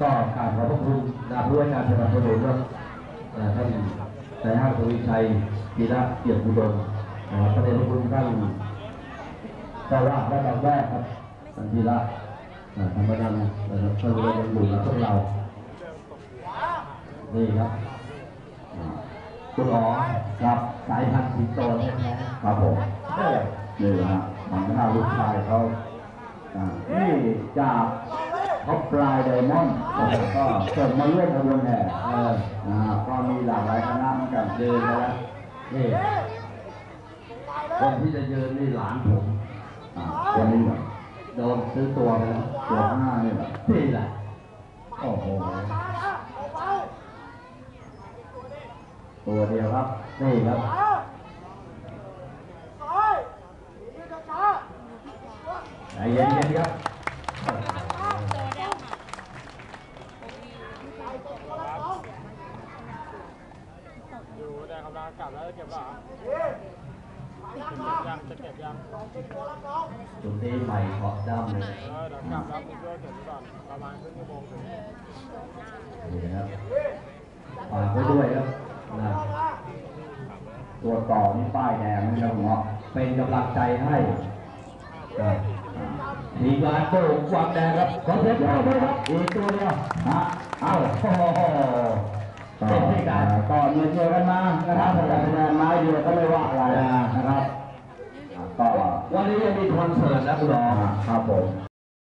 ก็กรารขอบพระคุณนะผู้ว่าการสนับสนุนครับท่านนายห้างทวีชัยกีระเกียรติบุดมนะครับพระเดชพระคุณท่านเจ้าว่าและบางแวกครับท่านธีระอ่าธรรมนันนะครับท่านเรียนอยู่กับพวกเรานี่ครับคุณอ๋อกับสายพันธุ์สิงโตแท้ๆครับผมนี่นะฮะของหน้าลูกชายเขาอ่านี่จาก ท็อปปลายไดมอนด์ก็ส่งมาร่วมขบวนแห่นะฮะก็มีหลากหลายคณะเหมือนกันเดินไปแล้วนี่คนที่จะยืนนี่หลานผมอ่าวันนี้แบบโดนซื้อตัวไปแล้วตัวหน้านี่แบบนี่แหละโอ้โหตัวเดียวครับนี่ครับใจเย็นๆครับ อยู่แต่กำลังกลับแล้วจะเก็บเหรอยังจะเก็บยังจุดนี้ใหม่ขอบดำเลยเออเดี๋ยวกลับแล้วคุณช่วยเก็บไว้ก่อนประมาณครึ่งชั่วโมงถึงนี่นะครับฝากไว้ด้วยครับนะตัวต่อนี่ป้ายแดงนะครับผมว่าเป็นกำลังใจให้นะทีมงานโป่งวางแดงครับขอเสียงปรบมือครับอีกตัวเดียวฮะเอ้าโอ้โห ก็เป็นที่การก็เงินเจอกันมานะครับแต่คะแนนไม้เดียวก็ไม่ว่าอะไรนะครับอ่าก็วันนี้ยังมีคอนเสิร์ตนะคุณหมออ่าครับผม